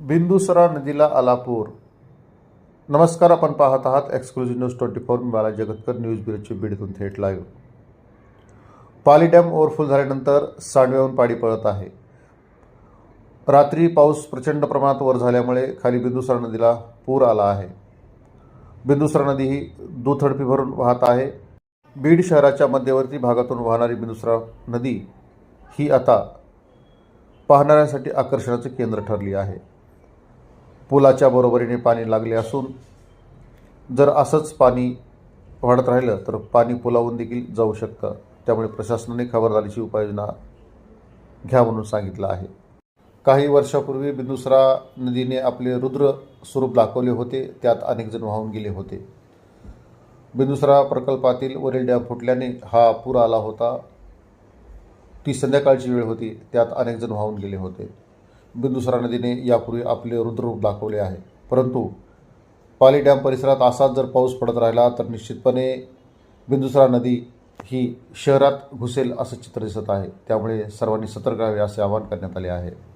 बिंदुसरा नदीला आलापूर नमस्कार आपण पाहत आहात एक्सक्लुझिव्ह न्यूज ट्वेंटी फोर मी बाला जगतकर न्यूज ब्युरोची बीडतून थेट लाईव्ह पाली डॅम ओव्हरफुल झाल्यानंतर सांडव्याहून पाणी पळत आहे. रात्री पाऊस प्रचंड प्रमाणात वर झाल्यामुळे खाली बिंदुसरा नदीला पूर आला आहे. बिंदुसरा नदी ही दुथडपी भरून वाहत आहे. बीड शहराच्या मध्यवर्ती भागातून वाहणारी बिंदुसरा नदी ही आता पाहणाऱ्यांसाठी आकर्षणाचे केंद्र ठरली आहे. पुलाच्या बरोबरीने पाणी लागले असून जर असंच पाणी वाढत राहिलं तर पाणी पुलावून देखील जाऊ शकतं. त्यामुळे प्रशासनाने खबरदारीची उपाययोजना घ्या म्हणून सांगितलं आहे. काही वर्षापूर्वी बिंदुसरा नदीने आपले रुद्र स्वरूप दाखवले होते. त्यात अनेकजण वाहून गेले होते. बिंदुसरा प्रकल्पातील वरील डॅम फुटल्याने हा पूर आला होता. ती संध्याकाळची वेळ होती. त्यात अनेकजण वाहून गेले होते. बिंदुसरा नदीने यापूर्वी आपले रुद्ररूप दाखवले आहे. परंतु पाली डॅम परिसरात असाच जर पाऊस पडत राहिला तर निश्चितपणे बिंदुसरा नदी ही शहरात घुसेल असं चित्र दिसत आहे. त्यामुळे सर्वांनी सतर्क राहावे असे आवाहन करण्यात आले आहे.